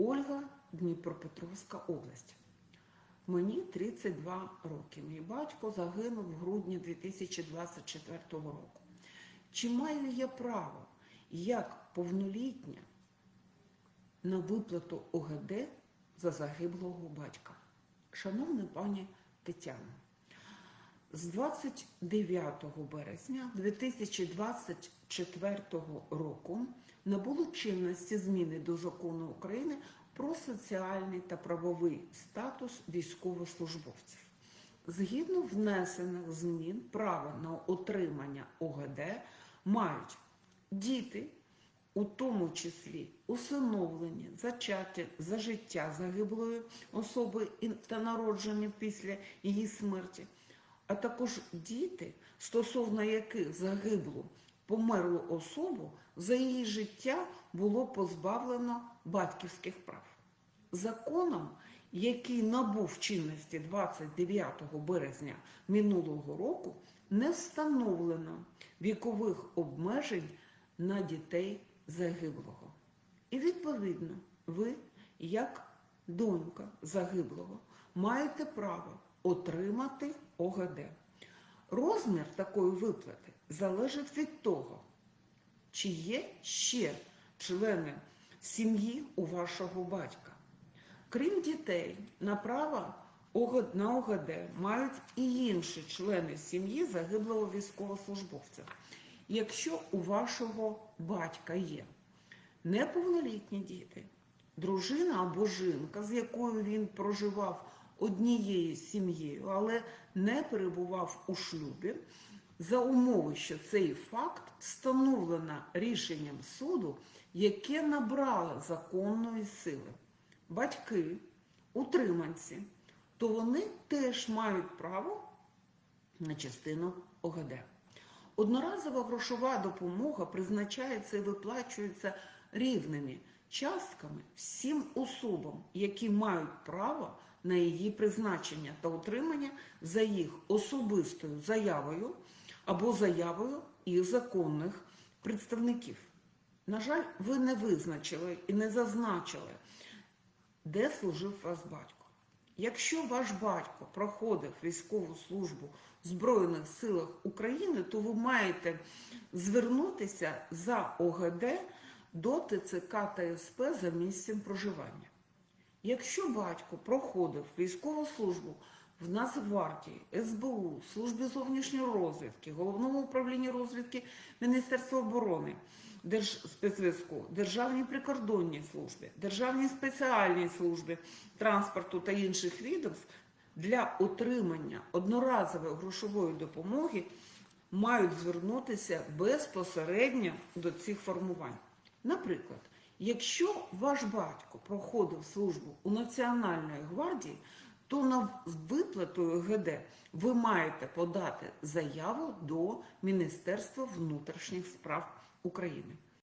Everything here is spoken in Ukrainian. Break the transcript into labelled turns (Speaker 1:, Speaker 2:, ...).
Speaker 1: Ольга, Дніпропетровська область. Мені 32 роки. Мій батько загинув в грудні 2024 року. Чи маю я право, як повнолітня, на виплату ОГД за загиблого батька? Шановна пані Тетяно, з 29 березня 2024 року набуло чинності зміни до закону України про соціальний та правовий статус військовослужбовців. Згідно внесених змін, право на отримання ОГД мають діти, у тому числі усиновлені, зачаті за життя загиблої особи та народжені після її смерті, а також діти, стосовно яких загиблу померлу особу за її життя було позбавлено батьківських прав. Законом, який набув чинності 29 березня минулого року, не встановлено вікових обмежень на дітей загиблого. І відповідно, ви, як донька загиблого, маєте право отримати ОГД. Розмір такої виплати залежить від того, чи є ще члени сім'ї у вашого батька. Крім дітей, на право на ОГД мають і інші члени сім'ї загиблого військовослужбовця. Якщо у вашого батька є неповнолітні діти, дружина або жінка, з якою він проживав однією сім'єю, але не перебував у шлюбі, за умови, що цей факт встановлено рішенням суду, яке набрало законної сили. Батьки, утриманці, то вони теж мають право на частину ОГД. Одноразова грошова допомога призначається і виплачується рівними частками всім особам, які мають право на її призначення та утримання за їх особистою заявою або заявою їх законних представників. На жаль, ви не визначили і не зазначили, де служив ваш батько. Якщо ваш батько проходив військову службу в Збройних силах України, то ви маєте звернутися за ОГД до ТЦК та СП за місцем проживання. Якщо батько проходив військову службу в Нацгвардії, СБУ, Службі зовнішньої розвідки, Головному управлінні розвідки Міністерства оборони, Держспецзв'язку, Державній прикордонній службі, Державній спеціальній службі транспорту та інших відомств для отримання одноразової грошової допомоги мають звернутися безпосередньо до цих формувань. Наприклад, якщо ваш батько проходив службу у Національної гвардії, то на виплату ГД ви маєте подати заяву до Міністерства внутрішніх справ України.